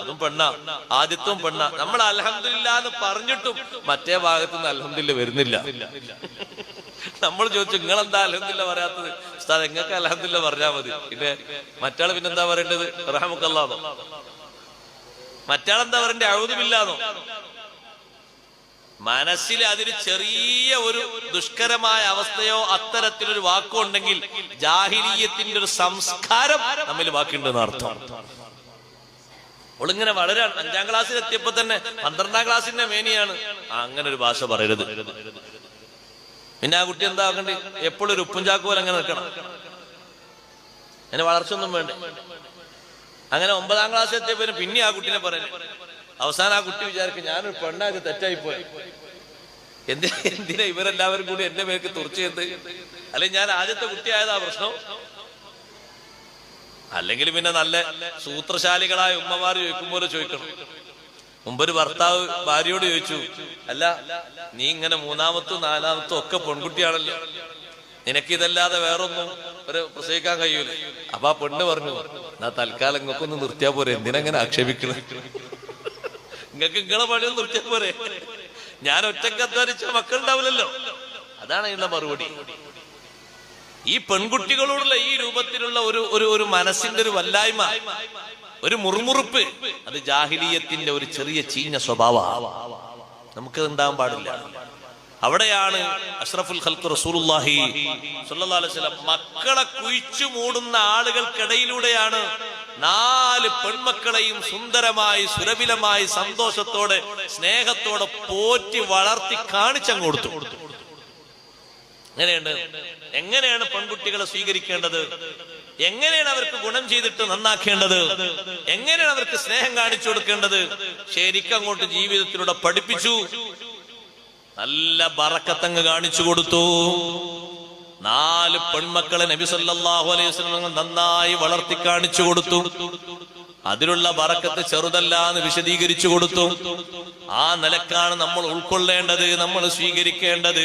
അതും പെണ്ണ. ആദ്യത്വം പെണ്ണ. നമ്മൾ അലഹമില്ല എന്ന് പറഞ്ഞിട്ടും മറ്റേ ഭാഗത്തു നിന്ന് അലഹമില്ല വരുന്നില്ല. നമ്മൾ ചോദിച്ചു നിങ്ങൾ എന്താ അലഹമില്ല പറയാത്തത്? ഉസ്താദ് നിങ്ങൾക്ക് അലഹമില്ല പറഞ്ഞാൽ മതി. പിന്നെ മറ്റാൾ പിന്നെന്താ പറയേണ്ടത്? റഹമുക്കല്ലാന്നോ മറ്റാളെന്താ പറയണ്ടേ അഴുതുമില്ലാന്നോ മനസ്സിൽ അതിന് ചെറിയ ഒരു ദുഷ്കരമായ അവസ്ഥയോ അത്തരത്തിലൊരു വാക്കോ ഉണ്ടെങ്കിൽ ജാഹിലീയത്തിന്റെ ഒരു സംസ്കാരം നമ്മിൽ ബാക്കിയുണ്ടെന്ന് അർത്ഥം. അവളിങ്ങനെ വളരെ അഞ്ചാം ക്ലാസ്സിൽ എത്തിയപ്പോ തന്നെ പന്ത്രണ്ടാം ക്ലാസ്സിന്റെ മേനിയാണ്. അങ്ങനെ ഒരു ഭാഷ പറയരുത്. പിന്നെ ആ കുട്ടി എന്താ ആക്കണ്ടേ? എപ്പോഴും ഒരു ഉപ്പും ചാക്ക് പോലെ അങ്ങനെ നിൽക്കണം. അതിന് വളർച്ചയൊന്നും വേണ്ട? അങ്ങനെ ഒമ്പതാം ക്ലാസ് എത്തിയപ്പോ പിന്നെ ആ കുട്ടീനെ പറയുന്നത് അവസാനം ആ കുട്ടി വിചാരിക്കും ഞാനൊരു പെണ്ണായത് തെറ്റായി പോയി. എന്തിനാ എന്തിനാ ഇവരെല്ലാവരും കൂടി എന്റെ മേലേക്ക് തുറച്ചു ചെയ്ത് അല്ലെങ്കിൽ ഞാൻ ആദ്യത്തെ കുട്ടിയായതാ പ്രശ്നം. അല്ലെങ്കിൽ പിന്നെ നല്ല സൂത്രശാലികളായ ഉമ്മമാർ ചോദിക്കും പോലെ ചോദിക്കണം. മുമ്പൊരു ഭർത്താവ് ഭാര്യയോട് ചോദിച്ചു അല്ല നീ ഇങ്ങനെ മൂന്നാമത്തും നാലാമത്തും ഒക്കെ പെൺകുട്ടിയാണല്ലോ. നിനക്ക് ഇതല്ലാതെ വേറൊന്നും ഒരു പ്രസവിക്കാൻ കഴിയൂല. അപ്പൊ ആ പെണ്ണ് പറഞ്ഞു എന്നാ തൽക്കാലം ഇങ്ങക്കൊന്ന് നിർത്തിയാ പോരെ എന്തിനങ്ങനെ ആക്ഷേപിക്കണം? നിങ്ങൾക്ക് നിങ്ങളെ പണി നിർത്തിയാ പോരെ. ഞാൻ ഒറ്റയ്ക്ക് അധ്വാനിച്ച മക്കളുണ്ടാവില്ലല്ലോ. അതാണ് അതിനുള്ള മറുപടി. ഈ പെൺകുട്ടികളോടുള്ള ഈ രൂപത്തിലുള്ള ഒരു ഒരു ഒരു മനസ്സിന്റെ ഒരു വല്ലായ്മ ഒരു മുറുമുറുപ്പ് അത് ജാഹിലീയത്തിന്റെ ഒരു ചെറിയ ചീഞ്ഞ സ്വഭാവ നമുക്ക് ഉണ്ടാകാൻ പാടില്ല. അവിടെയാണ് അഷ്റഫുൽ ഖൽക്ക് അലൈഹി വസല്ലം മക്കളെ കുഴിച്ചു മൂടുന്ന ആളുകൾക്കിടയിലൂടെയാണ് നാല് പെൺമക്കളെയും സുന്ദരമായി സുരഭിലമായി സന്തോഷത്തോടെ സ്നേഹത്തോടെ പോറ്റി വളർത്തി കാണിച്ചങ്ങ് കൊടുത്തു. എങ്ങനെയുണ്ട്? എങ്ങനെയാണ് പെൺകുട്ടികളെ സ്വീകരിക്കേണ്ടത്? എങ്ങനെയാണ് അവർക്ക് ഗുണം ചെയ്തിട്ട് നന്നാക്കേണ്ടത്? എങ്ങനെയാണ് അവർക്ക് സ്നേഹം കാണിച്ചു കൊടുക്കേണ്ടത്? ശരിക്കും അങ്ങോട്ട് ജീവിതത്തിലൂടെ പഠിപ്പിച്ചു. നല്ല ബറക്കത്തങ്ങ് കാണിച്ചു കൊടുത്തു. നാല് പെൺമക്കളെ നബി സല്ലല്ലാഹു അലൈഹി വസല്ലം നന്നായി വളർത്തി കാണിച്ചു കൊടുത്തു. അതിലുള്ള ബറക്കത്ത് ചെറുതല്ല എന്ന് വിശദീകരിച്ചു കൊടുത്തു. ആ നിലക്കാണ് നമ്മൾ ഉൾക്കൊള്ളേണ്ടത് നമ്മൾ സ്വീകരിക്കേണ്ടത്.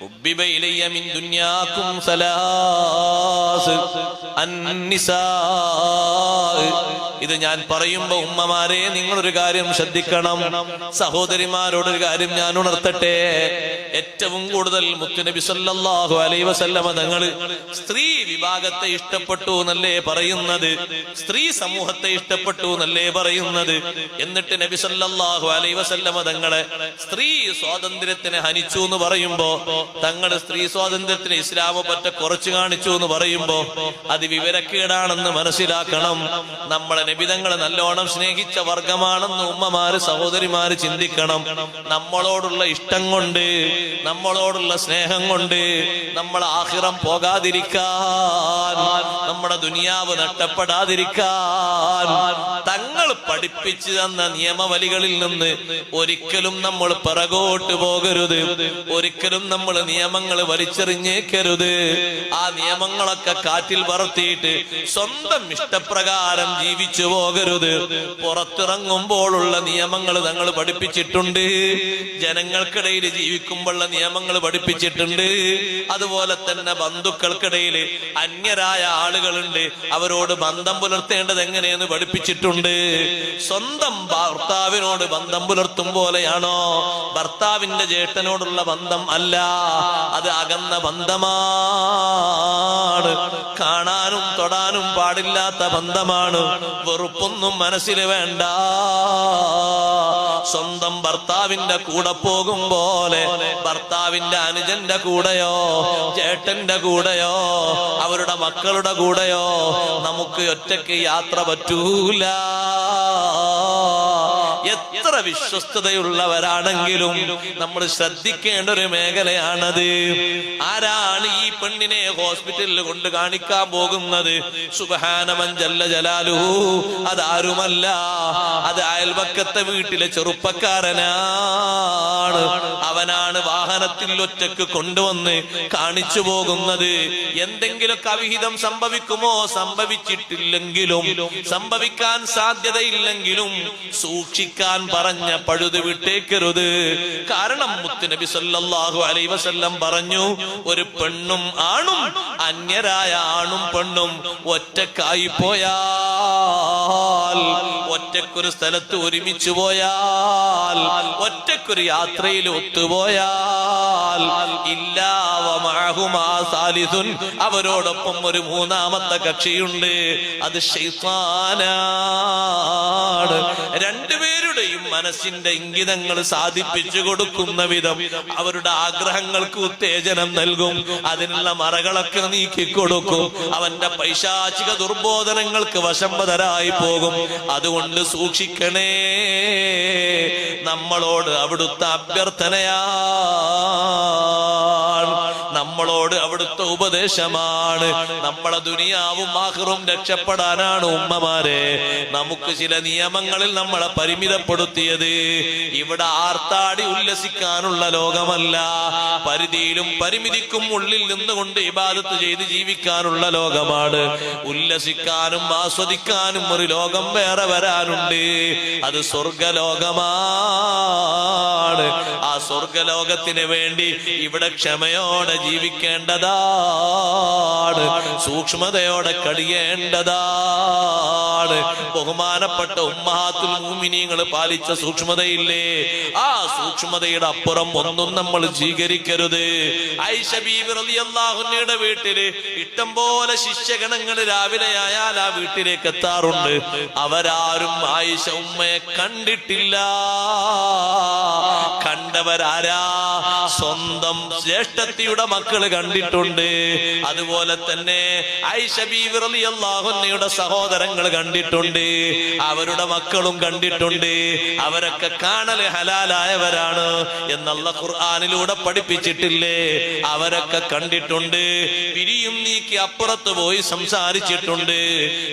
حبب إلي من دنياكم ثلاث النساء ഇത് ഞാൻ പറയുമ്പോ ഉമ്മമാരെ നിങ്ങളൊരു കാര്യം ശ്രദ്ധിക്കണം. സഹോദരിമാരോടൊരു കാര്യം ഞാൻ ഉണർത്തട്ടെ. ഏറ്റവും കൂടുതൽ മുത്തുനബി സല്ലാഹു അലൈ വസല്ലമ തങ്ങൾ സ്ത്രീ വിഭാഗത്തെ ഇഷ്ടപ്പെട്ടു എന്നല്ലേ പറയുന്നത്? സ്ത്രീ സമൂഹത്തെ ഇഷ്ടപ്പെട്ടു എന്നല്ലേ പറയുന്നത്? എന്നിട്ട് നബി സല്ലാഹു അലൈ വസല്ലമ തങ്ങളെ സ്ത്രീ സ്വാതന്ത്ര്യത്തിന് ഹനിച്ചു എന്ന് പറയുമ്പോ തങ്ങൾ സ്ത്രീ സ്വാതന്ത്ര്യത്തിന് ഇസ്ലാമ പറ്റ കുറച്ചു കാണിച്ചു എന്ന് പറയുമ്പോ അത് വിവരക്കേടാണെന്ന് മനസ്സിലാക്കണം. നമ്മളെ നബിതങ്ങളെ നല്ലോണം സ്നേഹിച്ച വർഗമാണെന്ന് ഉമ്മമാര് സഹോദരിമാര് ചിന്തിക്കണം. നമ്മളോടുള്ള ഇഷ്ടം കൊണ്ട് നമ്മളോടുള്ള സ്നേഹം കൊണ്ട് നമ്മൾ ആഹിറം പോകാതിരിക്കാൻ നമ്മുടെ ദുനിയാവ് നഷ്ടപ്പെടാതിരിക്കാൻ പഠിപ്പിച്ചു തന്ന നിയമവലികളിൽ നിന്ന് ഒരിക്കലും നമ്മൾ പിറകോട്ട് പോകരുത്. ഒരിക്കലും നമ്മൾ നിയമങ്ങൾ വലിച്ചെറിഞ്ഞേക്കരുത്. ആ നിയമങ്ങളൊക്കെ കാറ്റിൽ പറത്തിയിട്ട് സ്വന്തം ഇഷ്ടപ്രകാരം ജീവിച്ചു പോകരുത്. പുറത്തിറങ്ങുമ്പോഴുള്ള നിയമങ്ങൾ തങ്ങൾ പഠിപ്പിച്ചിട്ടുണ്ട്. ജനങ്ങൾക്കിടയിൽ ജീവിക്കുമ്പോഴുള്ള നിയമങ്ങൾ പഠിപ്പിച്ചിട്ടുണ്ട്. അതുപോലെ തന്നെ ബന്ധുക്കൾക്കിടയിൽ അന്യരായ ആളുകളുണ്ട്. അവരോട് ബന്ധം പുലർത്തേണ്ടത് എങ്ങനെയെന്ന് പഠിപ്പിച്ചിട്ടുണ്ട്. സ്വന്തം ഭർത്താവിനോട് ബന്ധം പുലർത്തും പോലെയാണോ? ഭർത്താവിന്റെ ജേട്ടനോടുള്ള ബന്ധം അല്ല അത് അകന്ന ബന്ധമാണ്. കാണാനും തൊടാനും പാടില്ലാത്ത ബന്ധമാണ്. വെറുപ്പൊന്നും മനസ്സിൽ വേണ്ട. സ്വന്തം ഭർത്താവിന്റെ കൂടെ പോകും പോലെ. ഭർത്താവിന്റെ അനുജന്റെ കൂടെയോ ചേട്ടന്റെ കൂടെയോ അവരുടെ മക്കളുടെ കൂടെയോ നമുക്ക് ഒറ്റയ്ക്ക് യാത്ര പറ്റൂല. വിശ്വസ്തതയുള്ളവരാണെങ്കിലും നമ്മൾ ശ്രദ്ധിക്കേണ്ട ഒരു മേഖലയാണത്. ആരാണ് ഈ പെണ്ണിനെ ഹോസ്പിറ്റലിൽ കൊണ്ട് കാണിക്കാൻ പോകുന്നത്? സുബഹാനമൻ ജല്ല ജലാലു അതാരുമല്ല? അത് അയൽവക്കത്തെ വീട്ടിലെ ചെറുപ്പക്കാരനാണ്. അവനാണ് വാഹനത്തിൽ ഒറ്റയ്ക്ക് കൊണ്ടുവന്ന് കാണിച്ചു പോകുന്നത്. എന്തെങ്കിലും അവിഹിതം സംഭവിക്കുമോ? സംഭവിച്ചിട്ടില്ലെങ്കിലും സംഭവിക്കാൻ സാധ്യതയില്ലെങ്കിലും സൂക്ഷിക്കാൻ പറഞ്ഞ പഴുത് വിട്ടേക്കരുത്. കാരണം മുത്തുനബി സല്ലാഹു അലൈ വസല്ലം പറഞ്ഞു ഒരു പെണ്ണും ആണും അന്യരായ ആണും പെണ്ണും ഒറ്റക്കായി പോയാൽ ഒറ്റക്കൊരു സ്ഥലത്ത് ഒരുമിച്ച് പോയാൽ ഒറ്റക്കൊരു യാത്രയിൽ ഒത്തുപോയാൽ ഇല്ലാവമാഹുമാ സാലിസുൻ അവരോടൊപ്പം ഒരു മൂന്നാമത്തെ കക്ഷിയുണ്ട്. അത് ഷെയ്ത്താനാണ് രണ്ടുപേരുടെയും മനസ്സിന്റെ ഇംഗിതങ്ങൾ സാധിപ്പിച്ചു കൊടുക്കുന്ന വിധം അവരുടെ ആഗ്രഹങ്ങൾക്ക് ഉത്തേജനം നൽകും. അതിനുള്ള മറകളൊക്കെ നീക്കിക്കൊടുക്കും. അവന്റെ പൈശാചിക ദുർബോധനങ്ങൾക്ക് വശംബതരായി പോകും. അതുകൊണ്ട് സൂക്ഷിക്കണേ. നമ്മളോട് അവിടുത്തെ അഭ്യർത്ഥനയാണ് നമ്മളോട് അവിടുത്തെ ഉപദേശമാണ്. നമ്മളെ ദുനിയാവും ആഹ്റും രക്ഷപ്പെടാനാണ് ഉമ്മമാരെ. നമുക്ക് ചില നിയമങ്ങളിൽ നമ്മളെ പരിമിതപ്പെടുത്തിയത് ഇവിടെ ആർത്താടി ഉല്ലസിക്കാനുള്ള ലോകമല്ല. പരിധിയിലും പരിമിതിക്കും ഉള്ളിൽ നിന്നുകൊണ്ട് ഇബാദത്ത് ചെയ്ത് ജീവിക്കാനുള്ള ലോകമാണ്. ഉല്ലസിക്കാനും ആസ്വദിക്കാനും ഒരു ലോകം വേറെ വരാനുണ്ട്. അത് സ്വർഗലോകമാണ് ആ സ്വർഗലോകത്തിന് വേണ്ടി ഇവിടെ ക്ഷമയോടെ ജീവിക്കേണ്ടതാണ്. സൂക്ഷ്മതയോടെ കഴിയേണ്ടതാണ്. ബഹുമാനപ്പെട്ട ഉമ്മാത്തുൽ മൂമിനിയങ്ങൾ പാലിച്ച സൂക്ഷ്മതയില്ലേ? ആ സൂക്ഷ്മതയുടെ അപ്പുറം ഒന്നും നമ്മൾ സ്വീകരിക്കരുത്. ഐഷ ബീബി റളിയല്ലാഹുന്നയുടെ വീട്ടിൽ ഇഷ്ടം പോലെ ശിഷ്യഗണങ്ങൾ രാവിലെ ആയാൽ ആ വീട്ടിലേക്ക് എത്താറുണ്ട്. അവരാരും ആയിഷ ഉമ്മയെ കണ്ടിട്ടില്ല. കണ്ടവരാരാ? സ്വന്തം ജ്യേഷ്ഠത്തിയുടെ മക്കൾ കണ്ടിട്ടുണ്ട്. അതുപോലെ തന്നെ ഐഷബിറിയാഹുന്നയുടെ സഹോദരങ്ങൾ കണ്ടിട്ടുണ്ട്. അവരുടെ മക്കളും കണ്ടിട്ടുണ്ട്. അവരൊക്കെ കാണൽ ഹലാലായവരാണ് എന്നുള്ള ഖുർആാനിലൂടെ പഠിപ്പിച്ചിട്ടില്ലേ? അവരൊക്കെ കണ്ടിട്ടുണ്ട്. പിരിയും നീക്കി അപ്പുറത്ത് പോയി സംസാരിച്ചിട്ടുണ്ട്.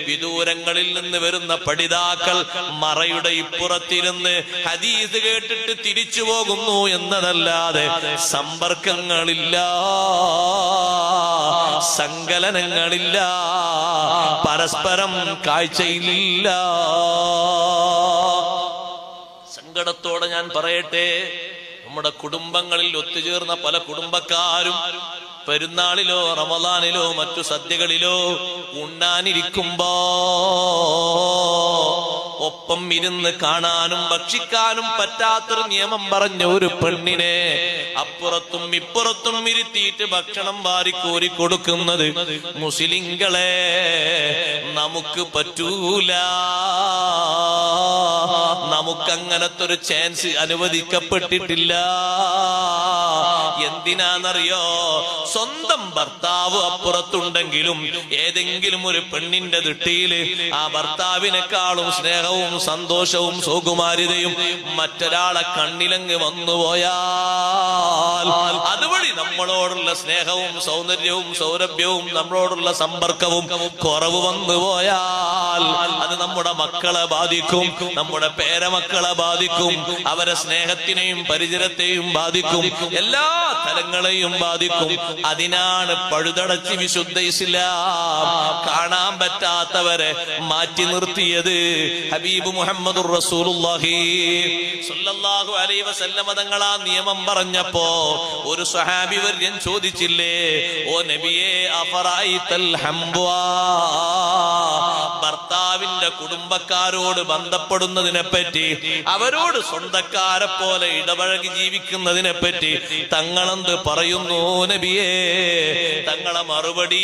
വിദൂരങ്ങളിൽ നിന്ന് വരുന്ന പഠിതാക്കൾ മറയുടെ ഇപ്പുറത്തിരുന്ന് ഹദീസ് കേട്ടിട്ട് തിരിച്ചു പോകുന്നു എന്നതല്ലാതെ സമ്പർക്കങ്ങളില്ല സങ്കലനങ്ങളില്ല പരസ്പരം കാഴ്ചയിലില്ല. സങ്കടത്തോടെ ഞാൻ പറയട്ടെ നമ്മുടെ കുടുംബങ്ങളിൽ ഒത്തുചേർന്ന പല കുടുംബക്കാരും പെരുന്നാളിലോ റമദാനിലോ മറ്റു സദ്യകളിലോ ഉണ്ണാനിരിക്കുമ്പോ ഒപ്പം ഇരുന്ന് കാണാനും ഭക്ഷിക്കാനും പറ്റാത്തൊരു നിയമം പറഞ്ഞ ഒരു പെണ്ണിനെ അപ്പുറത്തും ഇപ്പുറത്തും ഇരുത്തിയിട്ട് ഭക്ഷണം വാരിക്കോരി കൊടുക്കുന്നത് മുസ്ലിങ്ങളെ നമുക്ക് പറ്റൂല. നമുക്ക് അങ്ങനത്തെ ഒരു ചാൻസ് അനുവദിക്കപ്പെട്ടിട്ടില്ല. എന്തിനാന്നറിയോ? സ്വന്തം ഭർത്താവ് അപ്പുറത്തുണ്ടെങ്കിലും ഏതെങ്കിലും ഒരു പെണ്ണിന്റെ ദൃഷ്ടിയിൽ ആ ഭർത്താവിനെക്കാളും സ്നേഹവും സന്തോഷവും സുകുമാരിതയും മറ്റൊരാളെ കണ്ണിലങ്ങ് വന്നുപോയാൽ അതുവഴി നമ്മളോടുള്ള സ്നേഹവും സൗന്ദര്യവും സൗരഭ്യവും നമ്മളോടുള്ള സമ്പർക്കവും കുറവ് വന്നുപോയാൽ അത് നമ്മുടെ മക്കളെ ബാധിക്കും നമ്മുടെ പേരമക്കളെ ബാധിക്കും അവരെ സ്നേഹത്തിനെയും പരിചരത്തെയും ബാധിക്കും. എല്ലാ തലങ്ങളെയും ബാധിക്കും. അതിനാണ് പഴുതടച്ച് വിശുദ്ധ ഇസ്ലാം കാണാൻ പറ്റാത്തവരെ മാറ്റി നിർത്തിയത്. ഹബീബ് മുഹമ്മദ് ആ നിയമം പറഞ്ഞപ്പോ ഒരു സ്വഹാബി വര്യൻ ചോദിച്ചില്ലേ? ഓ നബിയെ അഫറായിത്തൽ ഹംബുവാ? ഭർത്താവിന്റെ കുടുംബക്കാരോട് ബന്ധപ്പെടുന്നതിനെ പറ്റി അവരോട് സ്വന്തക്കാരെ പോലെ ഇടപഴകി ജീവിക്കുന്നതിനെ പറ്റി തങ്ങളെന്ത് പറയുന്നു നബിയേ? തങ്ങളെ മറുപടി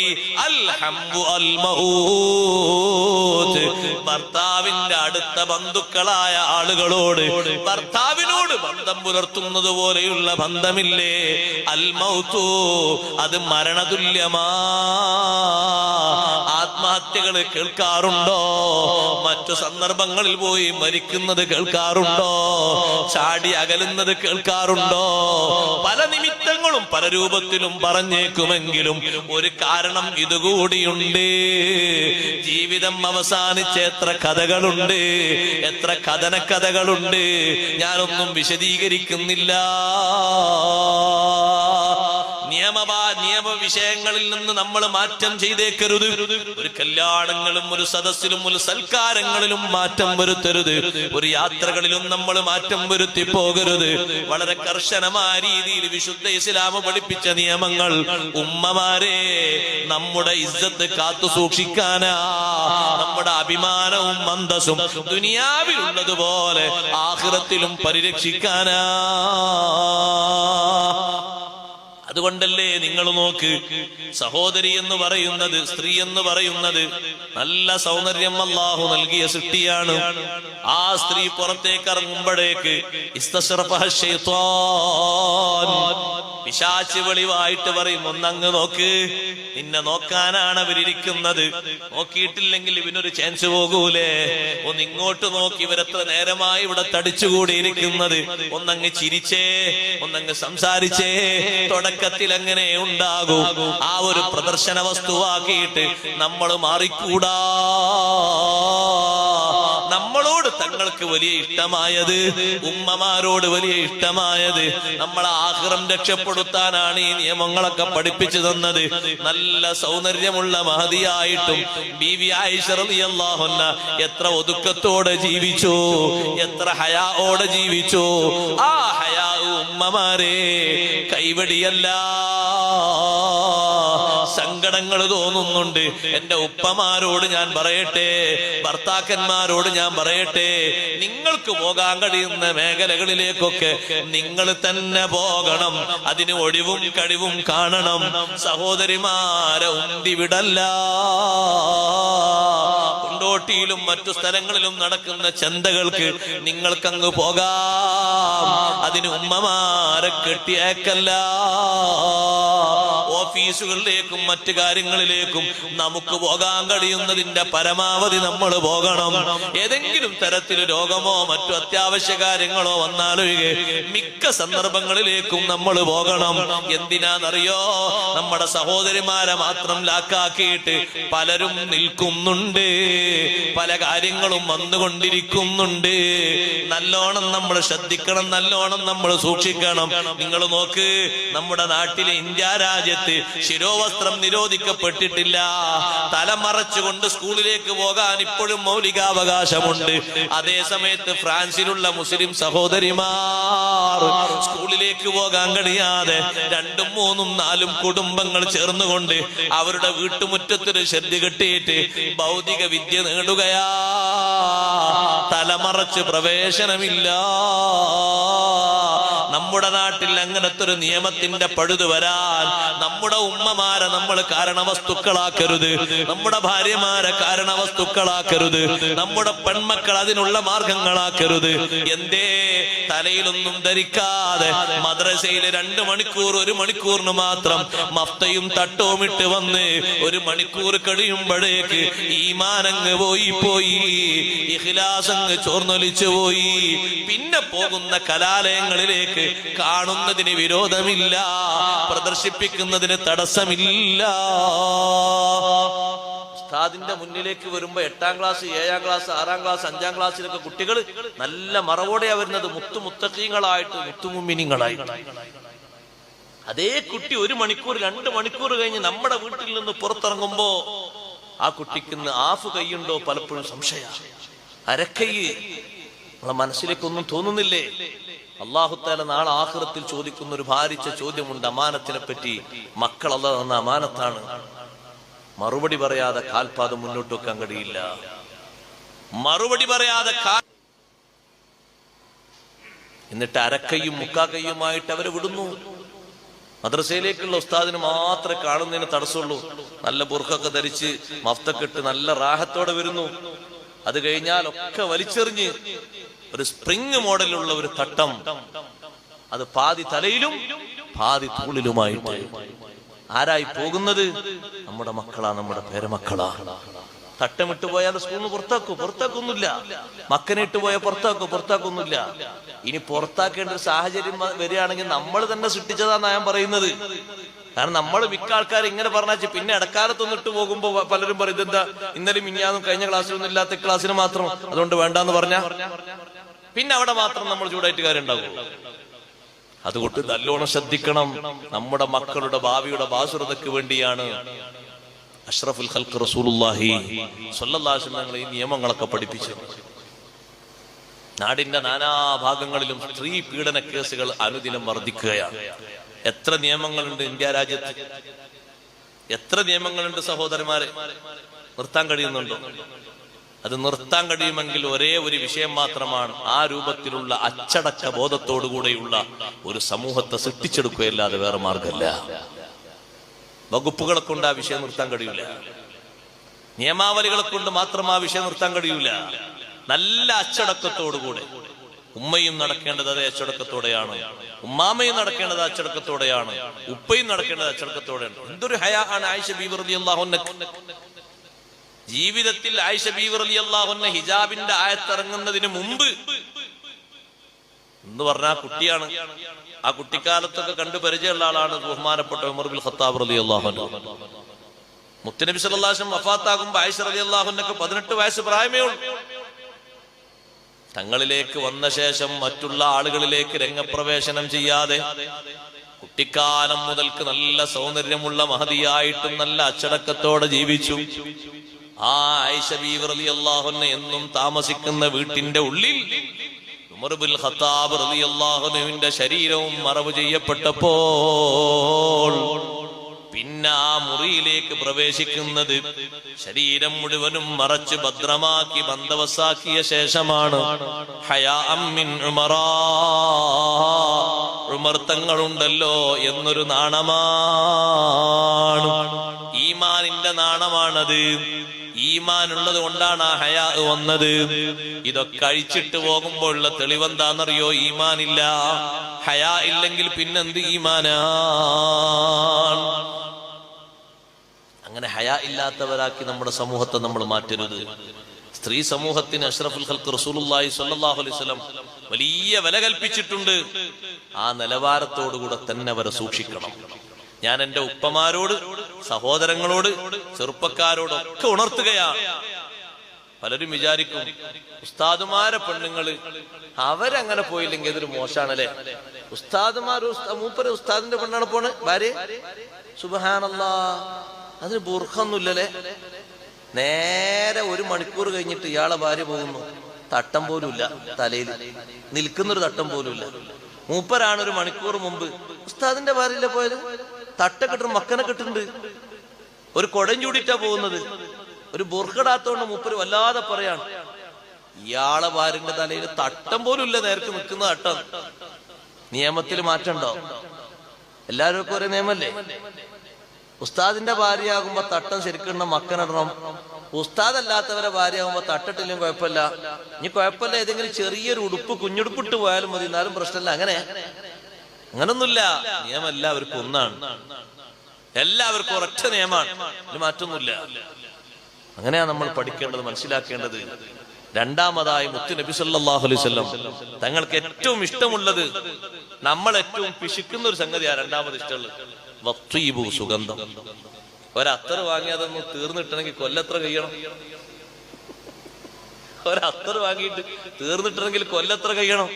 ഭർത്താവിന്റെ അടുത്ത ബന്ധുക്കളായ ആളുകളോട് ഭർത്താവിനോട് ബന്ധം പുലർത്തുന്നത് പോലെയുള്ള ബന്ധമില്ലേ? അൽമൗത്തു അത് മരണതുല്യമാ. ആത്മഹത്യകൾ കേൾക്കാറുണ്ടോ? മറ്റു സന്ദർഭങ്ങളിൽ പോയി മരിക്കുന്നത് കേൾക്കാറുണ്ടോ? ചാടി അകലുന്നത് കേൾക്കാറുണ്ടോ? പല നിമിത്തങ്ങളും പല രൂപത്തിലും പറഞ്ഞേക്കുമെങ്കിലും ഒരു കാരണം ഇതുകൂടിയുണ്ട്. ജീവിതം അവസാനിച്ച എത്ര കഥകളുണ്ട്. എത്ര കഥന കഥകളുണ്ട് ഞാനൊന്നും വിശദീകരിക്കുന്നില്ല. വിഷയങ്ങളിൽ നിന്ന് നമ്മൾ മാറ്റം ചെയ്തേക്കരുത്. ഒരു കല്യാണങ്ങളും ഒരു സദസ്സിലും ഒരു സൽക്കാരങ്ങളിലും മാറ്റം വരുത്തരുത്. ഒരു യാത്രകളിലും നമ്മൾ മാറ്റം വരുത്തി പോകരുത് വളരെ കർശനമായ രീതിയിൽ വിശുദ്ധ ഇസ്ലാം പഠിപ്പിച്ച നിയമങ്ങൾ ഉമ്മമാരെ നമ്മുടെ ഇജ്ജത്ത് കാത്തു സൂക്ഷിക്കാനാ. നമ്മുടെ അഭിമാനവും അന്തസ്സും ദുനിയാവിലുള്ളതുപോലെ ആഹ്ലത്തിലും പരിരക്ഷിക്കാനാ. അതുകൊണ്ടല്ലേ നിങ്ങൾ നോക്ക്? സഹോദരി എന്ന് പറയുന്നത് സ്ത്രീ എന്ന് പറയുന്നത് നല്ല സൗന്ദര്യം അള്ളാഹു നൽകിയ സൃഷ്ടിയാണ്. ആ സ്ത്രീ പുറത്തേക്ക് ഇറങ്ങുമ്പോഴേക്ക് പിശാച്ച് വെളിവായിട്ട് പറയും ഒന്നങ്ങ് നോക്ക്. നിന്നെ നോക്കാനാണ് അവരിയ്ക്കുന്നത് നോക്കിയിട്ടില്ലെങ്കിൽ ഇവനൊരു ചാൻസ് പോകൂലേ. ഒന്ന് ഇങ്ങോട്ട് നോക്കി ഇവരെത്ര നേരമായി ഇവിടെ തടിച്ചുകൂടിയിരിക്കുന്നത്. ഒന്നങ്ങ് ചിരിച്ചേ ഒന്നങ്ങ് സംസാരിച്ചേ തുടക്കത്തിൽ എങ്ങനെ ഉണ്ടാകും. ആ ഒരു പ്രദർശന വസ്തുവാക്കിയിട്ട് നമ്മൾ മാറിക്കൂടാ. നമ്മളോട് തങ്ങൾക്ക് വലിയ ഇഷ്ടമായത് ഉമ്മമാരോട് വലിയ ഇഷ്ടമായത് നമ്മളെ ആഹ്റം രക്ഷപ്പെടുത്താനാണ് ഈ നിയമങ്ങളൊക്കെ പഠിപ്പിച്ചു തന്നത്. നല്ല സൗന്ദര്യമുള്ള മഹതിയായിട്ടും ബീവി ആയിഷറിയല്ലാഹുന്ന എത്ര ഒതുക്കത്തോടെ ജീവിച്ചു എത്ര ഹയാ ഓടെ ജീവിച്ചു. ആ ഹയാ ഉമ്മമാരെ കൈവടിയല്ല. സങ്കടങ്ങൾ തോന്നുന്നുണ്ട്. എന്റെ ഉപ്പമാരോട് ഞാൻ പറയട്ടെ ഭർത്താക്കന്മാരോട് ഞാൻ പറയട്ടെ നിങ്ങൾക്ക് പോകാൻ കഴിയുന്ന മേഖലകളിലേക്കൊക്കെ നിങ്ങൾ തന്നെ പോകണം. അതിന് ഒഴിവും കഴിവും കാണണം. സഹോദരിമാരെ ഉന്തി വിടല്ല മറ്റു സ്ഥലങ്ങളിലും നടക്കുന്ന ചന്തകൾക്ക് നിങ്ങൾക്കങ്ങ് പോകാം. അതിന് ഉമ്മമാരെ കെട്ടിയേക്കല്ല. ഓഫീസുകളിലേക്കും മറ്റു കാര്യങ്ങളിലേക്കും നമുക്ക് പോകാൻ കഴിയുന്നതിന്റെ പരമാവധി നമ്മൾ പോകണം. ഏതെങ്കിലും തരത്തിൽ രോഗമോ മറ്റു അത്യാവശ്യ കാര്യങ്ങളോ വന്നാലൊഴികെ മിക്ക സന്ദർഭങ്ങളിലേക്കും നമ്മൾ പോകണം. എന്തിനാന്നറിയോ നമ്മുടെ സഹോദരിമാരെ മാത്രം ലാക്കാക്കിയിട്ട് പലരും നിൽക്കുന്നുണ്ട്. പല കാര്യങ്ങളും വന്നുകൊണ്ടിരിക്കുന്നുണ്ട്. നല്ലോണം നമ്മൾ ശ്രദ്ധിക്കണം നല്ലോണം നമ്മൾ സൂക്ഷിക്കണം. നിങ്ങൾ നോക്ക് നമ്മുടെ നാട്ടിലെ ഇന്ത്യ രാജ്യത്ത് ശിരോവസ്ത്രം നിരോധിക്കപ്പെട്ടിട്ടില്ല. തലമറച്ചുകൊണ്ട് സ്കൂളിലേക്ക് പോകാൻ ഇപ്പോഴും മൗലികാവകാശമുണ്ട്. അതേ സമയത്ത് ഫ്രാൻസിലുള്ള മുസ്ലിം സഹോദരിമാർ സ്കൂളിലേക്ക് പോകാൻ കഴിയാതെ രണ്ടും മൂന്നും നാലും കുടുംബങ്ങൾ ചേർന്നുകൊണ്ട് അവരുടെ വീട്ടുമുറ്റത്തൊരു ശ്രദ്ധ കെട്ടിയിട്ട് ഭൗതിക വിദ്യ നേടുകയാ. തലമറച്ച് പ്രവേശനമില്ല. നമ്മുടെ നാട്ടിൽ അങ്ങനത്തെ ഒരു നിയമത്തിന്റെ പഴുത് വരാൻ നമ്മുടെ ഉമ്മമാരെ നമ്മൾ കാരണവസ്തുക്കളാക്കരുത്. നമ്മുടെ ഭാര്യമാരെ കാരണവസ്തുക്കളാക്കരുത്. നമ്മുടെ പെൺമക്കൾ അതിനുള്ള മാർഗങ്ങളാക്കരുത്. എന്തേ? തലയിലൊന്നും ധരിക്കാതെ മദ്രസയിൽ രണ്ട് മണിക്കൂർ ഒരു മണിക്കൂറിന് മാത്രം മഫ്തയും തട്ടവും ഇട്ട് വന്ന് ഒരു മണിക്കൂർ കഴിയുമ്പോഴേക്ക് ഈമാനങ്ങ് പോയി പോയി. ഇഹ്ലാസങ്ങ് ചോർന്നൊലിച്ചു പോയി. പിന്നെ പോകുന്ന കലാലയങ്ങളിലേക്ക് കാണുന്നതിന് വിരോധമില്ല പ്രദർശിപ്പിക്കുന്നതിന് തടസ്സമില്ല. ഉസ്താദിന്റെ മുന്നിലേക്ക് വരുമ്പോ എട്ടാം ക്ലാസ് ഏഴാം ക്ലാസ് ആറാം ക്ലാസ് അഞ്ചാം ക്ലാസ്സിലൊക്കെ കുട്ടികൾ നല്ല മറവോടെയാ വരുന്നത് മുത്തു മുത്തക്കീങ്ങളായിട്ട് മുത്തുമുമ്മിനിങ്ങളായിട്ട് അതേ കുട്ടി ഒരു മണിക്കൂർ രണ്ട് മണിക്കൂർ കഴിഞ്ഞ് നമ്മുടെ വീട്ടിൽ നിന്ന് പുറത്തിറങ്ങുമ്പോ ആ കുട്ടിക്ക് ആഫ് കൈയുണ്ടോ പലപ്പോഴും സംശയ അരക്കൈ. നമ്മളെ മനസ്സിലേക്കൊന്നും തോന്നുന്നില്ലേ? അള്ളാഹുത്താല നാളെ ആഹൃത്തിൽ ചോദിക്കുന്ന ഒരു ഭാരിച്ച ചോദ്യമുണ്ട്. അമാനത്തിനെ പറ്റി മക്കൾ അല്ല തന്ന അമാനത്താണ്. മറുപടി പറയാതെ കാൽപാദം മുന്നോട്ട് വെക്കാൻ കഴിയില്ല. മറുപടി പറയാതെ എന്നിട്ട് അരക്കയും മുക്കാക്കയുമായിട്ട് അവരെ വിടുന്നു. മദ്രസയിലേക്കുള്ള ഉസ്താദിന് മാത്രമേ കാണുന്നതിന് തടസ്സമുള്ളൂ. നല്ല ബുർഖൊക്കെ ധരിച്ച് മഫ്തൊക്കെ നല്ല റാഹത്തോടെ വരുന്നു. അത് കഴിഞ്ഞാൽ ഒക്കെ വലിച്ചെറിഞ്ഞ് ഒരു സ്പ്രിങ് മോഡലുള്ള ഒരു തട്ടം. അത് പാതി തലയിലും പാതി തൂളിലുമായിട്ട്. ആരായി പോകുന്നത്? നമ്മുടെ മക്കളാ നമ്മുടെ പേരമക്കളാ. തട്ടമിട്ട് പോയാൽ സ്കൂളിൽ പുറത്താക്കൂ പുറത്താക്കും. പുറത്താക്കൊന്നുമില്ല. മക്കനെ ഇട്ടു പോയാൽ പുറത്താക്കൂ. പുറത്താക്കൊന്നുമില്ല. ഇനി പുറത്താക്കേണ്ട ഒരു സാഹചര്യം വരികയാണെങ്കിൽ നമ്മൾ തന്നെ സൃഷ്ടിച്ചതാന്നാ ഞാൻ പറയുന്നത്. കാരണം നമ്മൾ മിക്ക ആൾക്കാർ ഇങ്ങനെ പറഞ്ഞാച്ച് പിന്നെ ഇടക്കാലത്തൊന്നും ഇട്ട് പോകുമ്പോ പലരും പറയും ഇതെന്താ? ഇന്നലെ മിഞ്ഞാന്നും കഴിഞ്ഞ ക്ലാസ്സിലൊന്നും ഇല്ലാത്ത ക്ലാസ്സിന് മാത്രം. അതുകൊണ്ട് വേണ്ടാന്ന് പറഞ്ഞ? പിന്നെ അവിടെ മാത്രം നമ്മൾ ചൂടായിട്ട് കാര്യം ഉണ്ടാവും അതുകൊണ്ട് നല്ലോണം ശ്രദ്ധിക്കണം. നമ്മുടെ മക്കളുടെ ഭാവിയുടെ ബാസുരതയ്ക്ക് വേണ്ടിയാണ് അഷ്റഫുൽ ഹൽക്ക് റസൂലുല്ലാഹി അലൈഹി വസല്ലം ഈ നിയമങ്ങളൊക്കെ പഠിപ്പിച്ചു നാടിന്റെ നാനാഭാഗങ്ങളിലും സ്ത്രീ പീഡന കേസുകൾ അനുദിനം വർദ്ധിക്കുകയാണ്. എത്ര നിയമങ്ങളുണ്ട് ഇന്ത്യ രാജ്യത്ത്? എത്ര നിയമങ്ങളുണ്ട് സഹോദരന്മാരെ? നിർത്താൻ കഴിയുന്നുണ്ടോ? അത് നിർത്താൻ കഴിയുമെങ്കിൽ ഒരേ ഒരു വിഷയം മാത്രമാണ് ആ രൂപത്തിലുള്ള അച്ചടക്ക ബോധത്തോടുകൂടെയുള്ള ഒരു സമൂഹത്തെ സൃഷ്ടിച്ചെടുക്കുകയല്ലാതെ വേറെ മാർഗമല്ല. വകുപ്പുകളെ കൊണ്ട് ആ വിഷയം നിർത്താൻ കഴിയൂല. നിയമാവലികളെ കൊണ്ട് മാത്രം ആ വിഷയം നിർത്താൻ കഴിയൂല. നല്ല അച്ചടക്കത്തോടുകൂടെ. ഉമ്മയും നടക്കേണ്ടത് അതേ അച്ചടക്കത്തോടെയാണ്. ഉമ്മാമയും നടക്കേണ്ടത് അച്ചടക്കത്തോടെയാണ്. ഉപ്പയും നടക്കേണ്ടത് അച്ചടക്കത്തോടെയാണ്. എന്തൊരു ഹയാ ആണ് ആയിഷ ബീവർ അള്ളാഹുന്ന ജീവിതത്തിൽ ആയിഷ ബീവർ അലി അള്ളാഹുന്ന ഹിജാബിന്റെ ആയത്തിറങ്ങുന്നതിന് മുമ്പ് എന്ന് പറഞ്ഞ ആ കുട്ടിയാണ്. ആ കുട്ടിക്കാലത്തൊക്കെ കണ്ടു പരിചയമുള്ള ആളാണ് ബഹുമാനപ്പെട്ട ഉമർ ബിൽ ഖത്താബ് റലി അള്ളാഹുൻ മുത്തനബി സല്ലാഹും വഫാത്താകുമ്പോ ആയിഷ റലി അള്ളാഹുനൊക്കെ പതിനെട്ട് വയസ്സ് പ്രായമേ ഉള്ളൂ. തങ്ങളിലേക്ക് വന്ന ശേഷം മറ്റുള്ള ആളുകളിലേക്ക് രംഗപ്രവേശനം ചെയ്യാതെ കുട്ടിക്കാലം മുതൽക്ക് നല്ല സൗന്ദര്യമുള്ള മഹതിയായിട്ടും നല്ല അച്ചടക്കത്തോടെ ജീവിച്ചു. ആ ആയിഷ ബീവർ അലി അള്ളാഹുനെ എന്നും താമസിക്കുന്ന വീട്ടിന്റെ ഉള്ളിൽ ഖത്താബ് ശരീരവും മറവ് ചെയ്യപ്പെട്ടപ്പോൾ പിന്നെ ആ മുറിയിലേക്ക് പ്രവേശിക്കുന്നത് ശരീരം മുഴുവനും മറച്ച് ഭദ്രമാക്കി ബന്ധവസാക്കിയ ശേഷമാണ്. ഹയാ അമ്മിൻ ഉമറാ ഉമർ തങ്ങളുണ്ടല്ലോ എന്നൊരു നാണമാണ്. ഈമാനിന്റെ നാണമാണത്. ഈമാൻ ഉള്ളത് കൊണ്ടാണ് ആ ഹയാ വന്നത്. ഇതൊക്കെ അഴിച്ചിട്ട് പോകുമ്പോഴുള്ള തെളിവെന്താന്നറിയോ? ഈമാനില്ല. ഹയാ ഇല്ലെങ്കിൽ പിന്നെന്ത് ഈമാനാണ് അങ്ങനെ ഹയാ ഇല്ലാത്തവരാക്കി നമ്മുടെ സമൂഹത്തെ നമ്മൾ മാറ്റരുത്. സ്ത്രീ സമൂഹത്തിന് അഷ്റഫുൽ ഖൽക്ക് റസൂലുള്ളാഹി സ്വല്ലല്ലാഹു അലൈഹി വസല്ലം വലിയ വില കൽപ്പിച്ചിട്ടുണ്ട്. ആ നിലവാരത്തോടുകൂടെ തന്നെ അവരെ സൂക്ഷിക്കണം. ഞാൻ എന്റെ ഉപ്പമാരോട് സഹോദരങ്ങളോട് ചെറുപ്പക്കാരോടൊക്കെ ഉണർത്തുകയാണ് പലരും വിചാരിക്കും ഉസ്താദുമാരെ പെണ്ണുങ്ങൾ അവരങ്ങനെ പോയില്ലെങ്കിൽ ഇതൊരു മോശാണല്ലേ? ഉസ്താദുമാർ മൂപ്പര് ഉസ്താദിന്റെ പെണ്ണാണ് പോണ്. ഭാര്യ? സുബഹാനല്ലാ. അതിന് ബുർഖൊന്നുമില്ലല്ലേ നേരെ ഒരു മണിക്കൂർ കഴിഞ്ഞിട്ട് ഇയാളെ ഭാര്യ പോകുന്നു. തട്ടം പോലുമില്ല തലയിൽ. നിൽക്കുന്നൊരു തട്ടം പോലുമില്ല. മൂപ്പരാണ് ഒരു മണിക്കൂർ മുമ്പ് ഉസ്താദിന്റെ ഭാര്യയിലെ പോയത്. തട്ട കിട്ടും മക്കനെ കിട്ടുന്നുണ്ട്. ഒരു കൊടം ചൂടിട്ടാ പോകുന്നത്. ഒരു ബുർഖടാത്തോണ്ട് മുപ്പര് വല്ലാതെ പറയാണ്. ഇയാളെ വാരിന്റെ തലയിൽ തട്ടം പോലും ഇല്ല നേരത്തെ നിൽക്കുന്ന തട്ടം. നിയമത്തിൽ മാറ്റണ്ടോ? എല്ലാവർക്കും ഒരേ നിയമല്ലേ? ഉസ്താദിന്റെ ഭാര്യയാകുമ്പോ തട്ടം ശരിക്കുന്ന മക്കനിടണം ഉസ്താദ് അല്ലാത്തവരെ ഭാര്യയാകുമ്പോ തട്ടിട്ടില്ലെങ്കിൽ കുഴപ്പമില്ല. ഇനി കുഴപ്പമില്ല ഏതെങ്കിലും ചെറിയൊരു ഉടുപ്പ് കുഞ്ഞുടുപ്പിട്ട് പോയാലും മതി എന്നാലും പ്രശ്നമില്ല. അങ്ങനെ അങ്ങനൊന്നുമില്ല. നിയമം എല്ലാവർക്കും ഒന്നാണ്. എല്ലാവർക്കും ഒരൊറ്റ നിയമമാണ് മാറ്റൊന്നുമില്ല. അങ്ങനെയാ നമ്മൾ പഠിക്കേണ്ടത് മനസ്സിലാക്കേണ്ടത്. രണ്ടാമതായി മുത്തു നബി സല്ലല്ലാഹു അലൈഹി വസല്ലം തങ്ങൾക്ക് ഏറ്റവും ഇഷ്ടമുള്ളത് നമ്മൾ ഏറ്റവും പിശിക്കുന്ന ഒരു സംഗതിയാ രണ്ടാമത് ഇഷ്ടമുള്ളത്. വത്വീബു സുഗന്ധം. ഒരത്തർ വാങ്ങി അതൊന്ന് തീർന്നിട്ടണമെങ്കിൽ കൊല്ലത്ര കഴിയണം. ഒരത്തർ വാങ്ങിയിട്ട് തീർന്നിട്ടണമെങ്കിൽ കൊല്ലത്ര കഴിയണം.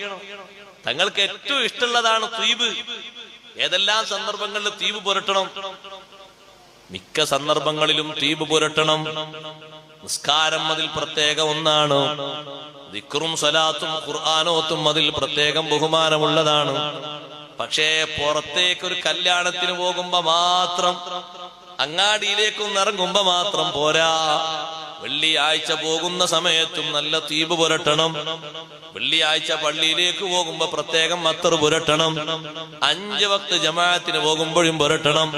തങ്ങൾക്ക് ഏറ്റവും ഇഷ്ടമുള്ളതാണ് ദ്വീപ്. ഏതെല്ലാം സന്ദർഭങ്ങളിൽ ദ്വീപ് പുരട്ടണം? മിക്ക സന്ദർഭങ്ങളിലും ദ്വീപ് പുരട്ടണം. നിസ്കാരം അതിൽ പ്രത്യേക ഒന്നാണ്. ദിക്റും സലാത്തും ഖുർആാനോത്തും അതിൽ പ്രത്യേകം ബഹുമാനമുള്ളതാണ്. പക്ഷേ പുറത്തേക്ക് ഒരു കല്യാണത്തിന് പോകുമ്പോ മാത്രം അങ്ങാടിയിലേക്കൊന്ന് ഇറങ്ങുമ്പോ മാത്രം പോരാ. വെള്ളിയാഴ്ച പോകുന്ന സമയത്തും നല്ല തീപ് പുരട്ടണം. വെള്ളിയാഴ്ച പള്ളിയിലേക്ക് പോകുമ്പോ പ്രത്യേകം മത്തർ പുരട്ടണം. അഞ്ച് വക്ത് ജമാഅത്തിന് പോകുമ്പോഴും പുരട്ടണം.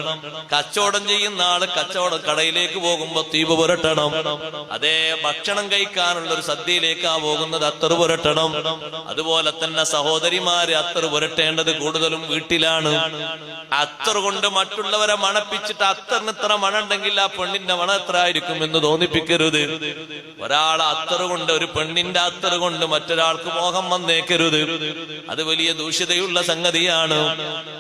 കച്ചവടം ചെയ്യുന്ന ആൾ കച്ചവട കടയിലേക്ക് പോകുമ്പോ തീപ് പുരട്ടണം. അതേ ഭക്ഷണം കഴിക്കാനുള്ള ഒരു സദ്യയിലേക്കാ പോകുന്നത് അത്തർ പുരട്ടണം. അതുപോലെ തന്നെ സഹോദരിമാര് അത്തർ പുരട്ടേണ്ടത് കൂടുതലും വീട്ടിലാണ്. അത്തർ കൊണ്ട് മറ്റുള്ളവരെ മണപ്പിച്ചിട്ട് അത്തറിന് ഇത്ര മണ ഉണ്ടെങ്കിൽ ആ പെണ്ണിന്റെ മണം എത്ര ആയിരിക്കും എന്ന് തോന്നിപ്പിക്കരുത്. വന്നേക്കരുത് ഒരാൾ അത്തറ് കൊണ്ട് ഒരു പെണ്ണിന്റെ അത്തറ് കൊണ്ട് മറ്റൊരാൾക്ക് മോഹം വന്നേക്കരുത്. അത് വലിയ ദൂഷ്യതയുള്ള സംഗതിയാണ്.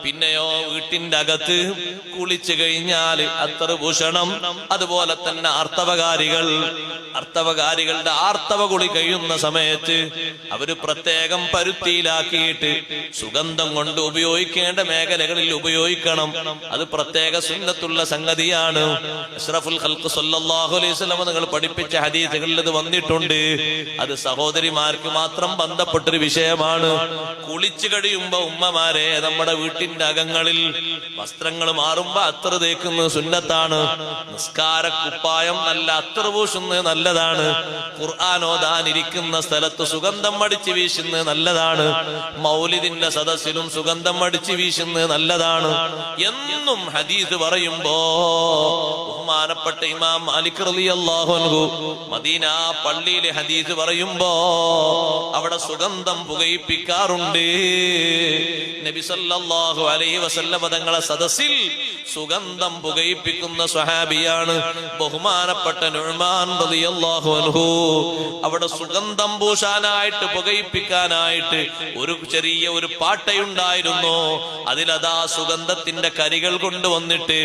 പിന്നെയോ വീട്ടിന്റെ അകത്ത് കുളിച്ചു കഴിഞ്ഞാൽ അത്തറ് ഭൂഷണം അതുപോലെ തന്നെ ആർത്തവകാരികൾ. ആർത്തവകാരികളുടെ ആർത്തവ കുളി കഴിയുന്ന സമയത്ത് അവർ പ്രത്യേകം പരുത്തിയിലാക്കിയിട്ട് സുഗന്ധം കൊണ്ട് ഉപയോഗിക്കേണ്ട മേഖലകളിൽ ഉപയോഗിക്കണം. അത് പ്രത്യേക സുന്നത്തുള്ള സംഗതിയാണ്. അലൈഹി നിങ്ങൾ പഠിപ്പിച്ച ഹദീസുകളിൽ ഇത് വന്നിട്ടുണ്ട്. അത് സഹോദരിമാർക്ക് മാത്രം ബന്ധപ്പെട്ടൊരു വിഷയമാണ്. കുളിച്ചു കഴിയുമ്പോ ഉമ്മമാരെ നമ്മുടെ വീട്ടിന്റെ അകങ്ങളിൽ വസ്ത്രങ്ങൾ മാറുമ്പോ അത്ര തേക്കുന്നത് സുന്നത്താണ്. നിസ്കാര കുപ്പായം നല്ല അത്ര പൂശുന്നത് നല്ലതാണ്. ഖുർആൻ ഓതാനിരിക്കുന്ന സ്ഥലത്ത് സുഗന്ധം അടിച്ച് വീശുന്നത് നല്ലതാണ്. മൗലിദിന്റെ സദസ്സിലും സുഗന്ധം അടിച്ച് വീശുന്നത് നല്ലതാണ്. എന്നും ഹദീസ് പറയുമ്പോ ബഹുമാനപ്പെട്ട ഇമാം മാലിക് റളിയല്ലാഹു അൻഹു മദീന പള്ളിയിലെ ഹദീസ് പറയുമ്പോ അവിടെ സുഗന്ധം പുകയിപ്പിക്കാറുണ്ട്. നബി സല്ലല്ലാഹു അലൈഹി വസല്ലമ തങ്ങളെ സദസ്സിൽ സുഗന്ധം പുകയിപ്പിക്കുന്ന സ്വഹാബിയാണ് ബഹുമാനപ്പെട്ട നുഴ്മാൻ റളിയല്ലാഹു അൻഹു. അവിടെ സുഗന്ധം പൂശാനായിട്ട് പുകയിപ്പിക്കാനായിട്ട് ഒരു ചെറിയ ഒരു പാട്ടയുണ്ടായിരുന്നു. അതിലതാ സുഗന്ധത്തിന്റെ കരികൾ കൊണ്ടുവന്നിട്ട്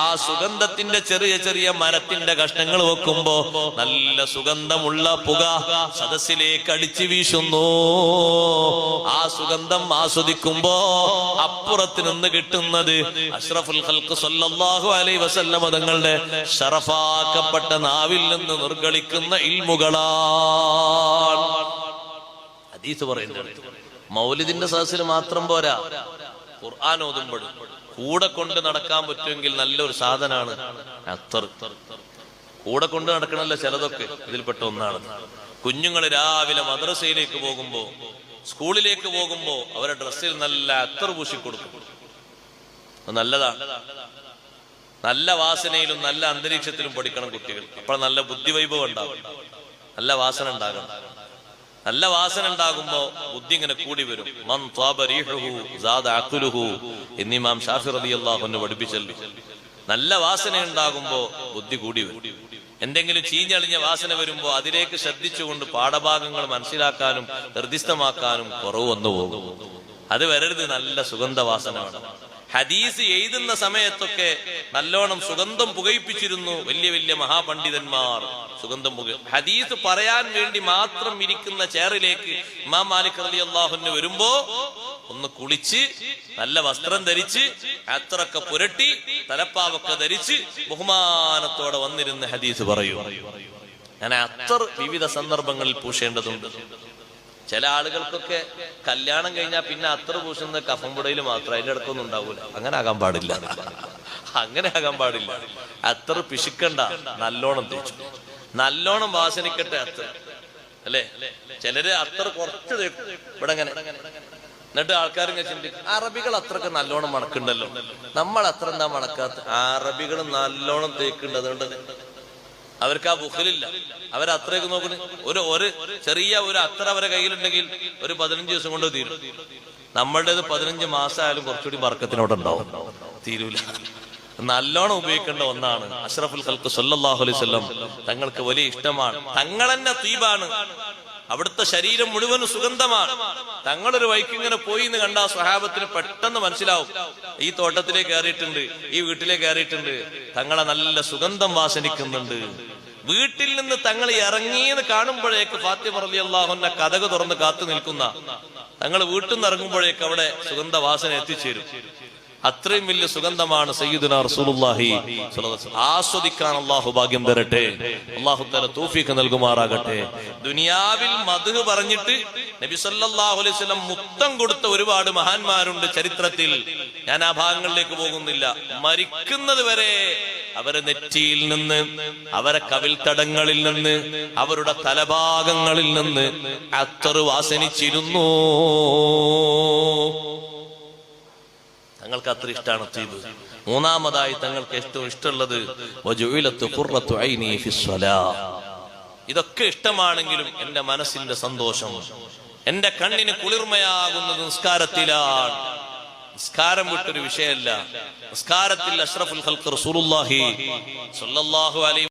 ആ സുഗന്ധത്തിന്റെ ചെറിയ ചെറിയ മരത്തിന്റെ കഷ്ണങ്ങൾ വെക്കുമ്പോ നല്ല സുഗന്ധമുള്ള പുക സദസ്സിലേക്ക് അടിച്ചു വീശുന്നു. ആ സുഗന്ധം ആസ്വദിക്കുമ്പോ അപ്പുറത്ത് നിന്ന് കിട്ടുന്നത് അഷ്റഫുൽ ഹൽക്ക് സല്ലല്ലാഹു അലൈഹി വസല്ലമ തങ്ങളുടെ ഷറഫാക്കപ്പെട്ട നാവിൽ നിന്ന് നിർഗളിക്കുന്ന ഇൽമുകളാണ്. ഹദീസ് പറയുന്നത് മൗലിദിന്റെ സദസ്സിൽ മാത്രം പോരാ. ഖുർആൻ ഓതുമ്പോഴും കൂടെ കൊണ്ട് നടക്കാൻ പറ്റുമെങ്കിൽ നല്ലൊരു സാധനമാണ് അത്തർ. കൂടെ കൊണ്ട് നടക്കണമല്ലോ ചിലതൊക്കെ. ഇതിൽപ്പെട്ട ഒന്നാണ് കുഞ്ഞുങ്ങൾ രാവിലെ മദ്രസയിലേക്ക് പോകുമ്പോ സ്കൂളിലേക്ക് പോകുമ്പോ അവരെ ഡ്രസ്സിൽ നല്ല അത്തർ പൂശി കൊടുക്കും. നല്ലതാണ് നല്ല വാസനയിലും നല്ല അന്തരീക്ഷത്തിലും പഠിക്കണം കുട്ടികൾ. അപ്പോൾ നല്ല ബുദ്ധിവൈഭവം ഉണ്ടാകും നല്ല വാസന ഉണ്ടാകണം. നല്ല വാസന ഉണ്ടാകുമ്പോ ബുദ്ധി ഇങ്ങനെ കൂടി വരും. മൻ ത്വാബ റീഹുഹു അഖ്ലുഹു എന്നീ മാം ഷാഫി റബി അൻഹു പഠിപ്പിച്ചല്ലോ. നല്ല വാസന ഉണ്ടാകുമ്പോ ബുദ്ധി കൂടി വരും. എന്തെങ്കിലും ചീഞ്ഞളിഞ്ഞ വാസന വരുമ്പോൾ അതിലേക്ക് ശ്രദ്ധിച്ചുകൊണ്ട് പാഠഭാഗങ്ങൾ മനസ്സിലാക്കാനും നിർദ്ദിഷ്ടമാക്കാനും കുറവ് വന്നു പോകും. അത് വരരുത് നല്ല സുഗന്ധവാസന വേണം ഹദീസ് എഴുതുന്ന സമയത്തൊക്കെ നല്ലോണം സുഗന്ധം പുകയിപ്പിച്ചിരുന്നു വലിയ വലിയ മഹാപണ്ഡിതന്മാർ. സുഗന്ധം പുക ഹദീസ് പറയാൻ വേണ്ടി മാത്രം ഇരിക്കുന്ന ചെയറിലേക്ക് ഇമാം മാലിക് അലി അള്ളാഹുന് വരുമ്പോ ഒന്ന് കുളിച്ച് നല്ല വസ്ത്രം ധരിച്ച് അത്രക്കെ പുരട്ടി തലപ്പാവൊക്കെ ധരിച്ച് ബഹുമാനത്തോടെ വന്നിരുന്ന് ഹദീസ് പറയൂ. ഞാൻ അത്ര വിവിധ സന്ദർഭങ്ങളിൽ പൂശേണ്ടതുണ്ട്. ചില ആളുകൾക്കൊക്കെ കല്യാണം കഴിഞ്ഞാൽ പിന്നെ അത്ര പൂശുന്ന കഫംപുടയിൽ മാത്രം അതിന്റെ ഇടക്കൊന്നും ഉണ്ടാവൂല. അങ്ങനെ ആകാൻ പാടില്ല. അങ്ങനെ ആകാൻ പാടില്ല. അത്ര പിശുക്കണ്ട. നല്ലോണം തേച്ചു. നല്ലോണം വാസനിക്കട്ടെ അത്ര. അല്ലേ? ചിലര് അത്ര കുറച്ച് ഇവിടെ എന്നിട്ട് ഇങ്ങനെ ചിന്തിക്കും അറബികൾ അത്രയ്ക്ക് നല്ലോണം മണക്കുണ്ടല്ലോ നമ്മൾ അത്ര എന്താ മണക്കാത്ത അറബികൾ നല്ലോണം തേക്കുണ്ട് അതുകൊണ്ട് അവർക്ക് ആ ബുഹലില്ല അവരത്രയൊക്കെ നോക്കണ്. ഒരു ഒരു ചെറിയ ഒരു അത്ര അവരെ കയ്യിലുണ്ടെങ്കിൽ ഒരു പതിനഞ്ച് ദിവസം കൊണ്ട് തീരും. നമ്മളുടേത് പതിനഞ്ച് മാസമായാലും കുറച്ചുകൂടി വർക്കത്തിനോട് ഉണ്ടാവും. തീരൂല. നല്ലോണം ഉപയോഗിക്കേണ്ട ഒന്നാണ്. അഷ്റഫുൽ ഖൽക്ക് സല്ലല്ലാഹു അലൈഹി വസല്ലം തങ്ങൾക്ക് വലിയ ഇഷ്ടമാണ്. തങ്ങൾ തന്നെ തീബാണ് അവിടുത്തെ ശരീരം മുഴുവൻ സുഗന്ധമാണ്. തങ്ങളൊരു വൈക്കിങ്ങനെ പോയി എന്ന് കണ്ട സ്വഹാബത്തിന് പെട്ടെന്ന് മനസ്സിലാവും. ഈ തോട്ടത്തിലേക്ക് കയറിയിട്ടുണ്ട് ഈ വീട്ടിലേക്ക് കയറിയിട്ടുണ്ട്. തങ്ങളെ നല്ല സുഗന്ധം വാസനിക്കുന്നുണ്ട് വീട്ടിൽ നിന്ന് തങ്ങൾ ഇറങ്ങിയെന്ന് കാണുമ്പോഴേക്ക് ഫാത്തിമ റലി അള്ളാഹുന്റെ കഥക തുറന്ന് കാത്തു നിൽക്കുന്ന. തങ്ങൾ വീട്ടിൽ നിന്ന് ഇറങ്ങുമ്പോഴേക്ക് അവിടെ സുഗന്ധ വാസന എത്തിച്ചേരും. അത്രയും വലിയ സുഗന്ധമാണ് സയ്യിദുന റസൂലുള്ളാഹി. ആസ്വദിക്കാൻ അള്ളാഹു ഭാഗ്യം തരട്ടെ. അള്ളാഹു തല തൗഫീഖ് നൽകുമാറാകട്ടെ. ദുനിയാവിൽ മധു പറഞ്ഞിട്ട് നബി സല്ലല്ലാഹു അലൈഹി വസല്ലം മുത്തം കൊടുത്ത ഒരുപാട് മഹാന്മാരുണ്ട് ചരിത്രത്തിൽ. ഞാൻ ആ ഭാഗങ്ങളിലേക്ക് പോകുന്നില്ല. മരിക്കുന്നത് വരെ അവരെ നെറ്റിയിൽ നിന്ന് അവരെ കവിൽത്തടങ്ങളിൽ നിന്ന് അവരുടെ തലഭാഗങ്ങളിൽ നിന്ന് അത്തറ് വാസനിച്ചിരുന്നു. തങ്ങൾക്ക് അത്ര ഇഷ്ടമാണ് തീബ് മൂന്നാമതായി തങ്ങൾക്ക് ഏറ്റവും ഇഷ്ടമുള്ളത്. ഇതൊക്കെ ഇഷ്ടമാണെങ്കിലും എന്റെ മനസ്സിന്റെ സന്തോഷം. എന്റെ കണ്ണിന് കുളിർമയാകുന്നത് നിസ്കാരത്തിലാണ്. നിസ്കാരം വിട്ടൊരു വിഷയമല്ല. നിസ്കാരത്തിൽ അഷ്റഫുൽ അലൈഹി